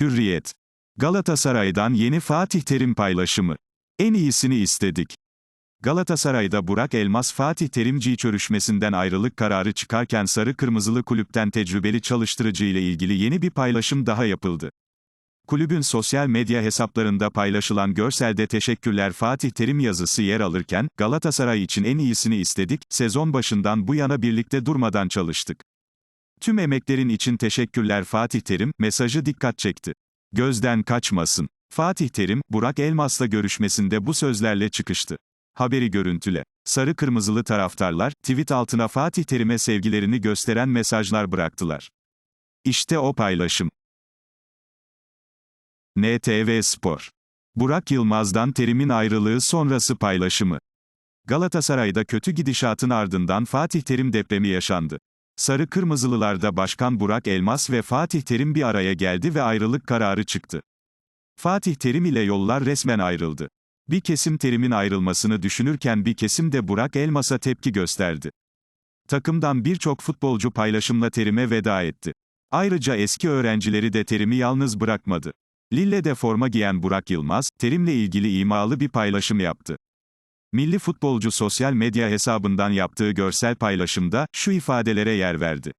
Hürriyet. Galatasaray'dan yeni Fatih Terim paylaşımı. En iyisini istedik. Galatasaray'da Burak Elmas Fatih Terimci çörüşmesinden ayrılık kararı çıkarken sarı kırmızılı kulüpten tecrübeli çalıştırıcı ile ilgili yeni bir paylaşım daha yapıldı. Kulübün sosyal medya hesaplarında paylaşılan görselde teşekkürler Fatih Terim yazısı yer alırken, Galatasaray için en iyisini istedik, sezon başından bu yana birlikte durmadan çalıştık. Tüm emeklerin için teşekkürler Fatih Terim, mesajı dikkat çekti. Gözden kaçmasın. Fatih Terim, Burak Elmas'la görüşmesinde bu sözlerle çıkıştı. Haberi görüntüle. Sarı kırmızılı taraftarlar, tweet altına Fatih Terim'e sevgilerini gösteren mesajlar bıraktılar. İşte o paylaşım. NTV Spor. Burak Yılmaz'dan Terim'in ayrılığı sonrası paylaşımı. Galatasaray'da kötü gidişatın ardından Fatih Terim depremi yaşandı. Sarı Kırmızılılarda Başkan Burak Elmas ve Fatih Terim bir araya geldi ve ayrılık kararı çıktı. Fatih Terim ile yollar resmen ayrıldı. Bir kesim Terim'in ayrılmasını düşünürken bir kesim de Burak Elmas'a tepki gösterdi. Takımdan birçok futbolcu paylaşımla Terim'e veda etti. Ayrıca eski öğrencileri de Terim'i yalnız bırakmadı. Lille'de forma giyen Burak Yılmaz, Terim'le ilgili imalı bir paylaşım yaptı. Milli futbolcu sosyal medya hesabından yaptığı görsel paylaşımda şu ifadelere yer verdi.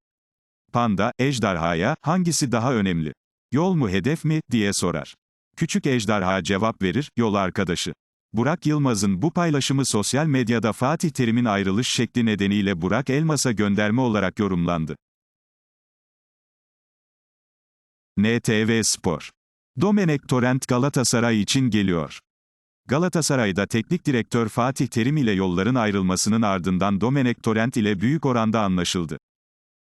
Panda, ejderhaya, hangisi daha önemli? Yol mu hedef mi, diye sorar. Küçük ejderha cevap verir, yol arkadaşı. Burak Yılmaz'ın bu paylaşımı sosyal medyada Fatih Terim'in ayrılış şekli nedeniyle Burak Elmas'a gönderme olarak yorumlandı. NTV Spor. Domenek Torrent Galatasaray için geliyor. Galatasaray'da teknik direktör Fatih Terim ile yolların ayrılmasının ardından Domenek Torrent ile büyük oranda anlaşıldı.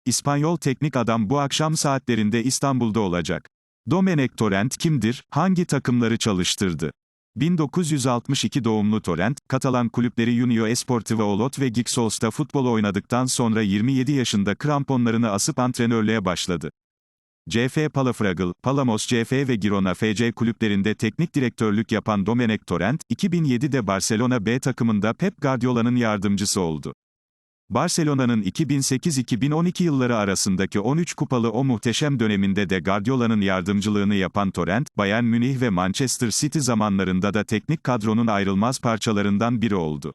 İspanyol teknik adam bu akşam saatlerinde İstanbul'da olacak. Domenek Torrent kimdir, hangi takımları çalıştırdı? 1962 doğumlu Torrent, Katalan kulüpleri Unió Esportivo Olot ve Gixos'ta futbol oynadıktan sonra 27 yaşında kramponlarını asıp antrenörlüğe başladı. CF Palafragıl, Palamos CF ve Girona FC kulüplerinde teknik direktörlük yapan Domenech Torrent, 2007'de Barcelona B takımında Pep Guardiola'nın yardımcısı oldu. Barcelona'nın 2008-2012 yılları arasındaki 13 kupalı o muhteşem döneminde de Guardiola'nın yardımcılığını yapan Torrent, Bayern Münih ve Manchester City zamanlarında da teknik kadronun ayrılmaz parçalarından biri oldu.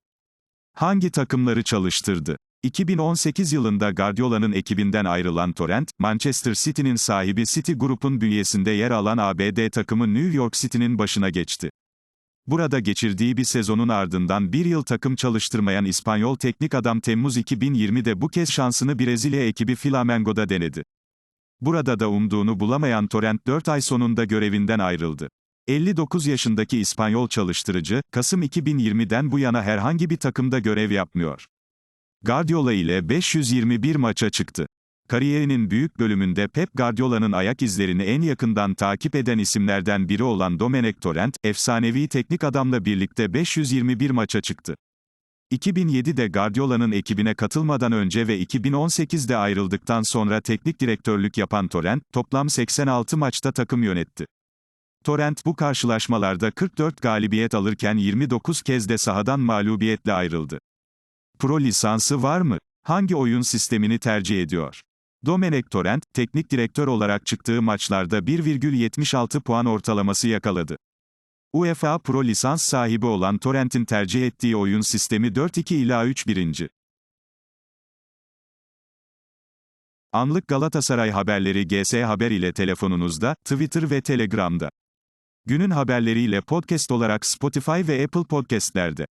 Hangi takımları çalıştırdı? 2018 yılında Guardiola'nın ekibinden ayrılan Torrent, Manchester City'nin sahibi City Group'un bünyesinde yer alan ABD takımı New York City'nin başına geçti. Burada geçirdiği bir sezonun ardından bir yıl takım çalıştırmayan İspanyol teknik adam Temmuz 2020'de bu kez şansını Brezilya ekibi Flamengo'da denedi. Burada da umduğunu bulamayan Torrent 4 ay sonunda görevinden ayrıldı. 59 yaşındaki İspanyol çalıştırıcı, Kasım 2020'den bu yana herhangi bir takımda görev yapmıyor. Guardiola ile 521 maça çıktı. Kariyerinin büyük bölümünde Pep Guardiola'nın ayak izlerini en yakından takip eden isimlerden biri olan Domenech Torrent, efsanevi teknik adamla birlikte 521 maça çıktı. 2007'de Guardiola'nın ekibine katılmadan önce ve 2018'de ayrıldıktan sonra teknik direktörlük yapan Torrent, toplam 86 maçta takım yönetti. Torrent bu karşılaşmalarda 44 galibiyet alırken 29 kez de sahadan mağlubiyetle ayrıldı. Pro lisansı var mı? Hangi oyun sistemini tercih ediyor? Domenech Torrent, teknik direktör olarak çıktığı maçlarda 1,76 puan ortalaması yakaladı. UEFA Pro lisans sahibi olan Torrent'in tercih ettiği oyun sistemi 4-2 ila 3-1. Anlık Galatasaray haberleri GS Haber ile telefonunuzda, Twitter ve Telegram'da. Günün haberleriyle podcast olarak Spotify ve Apple Podcast'lerde.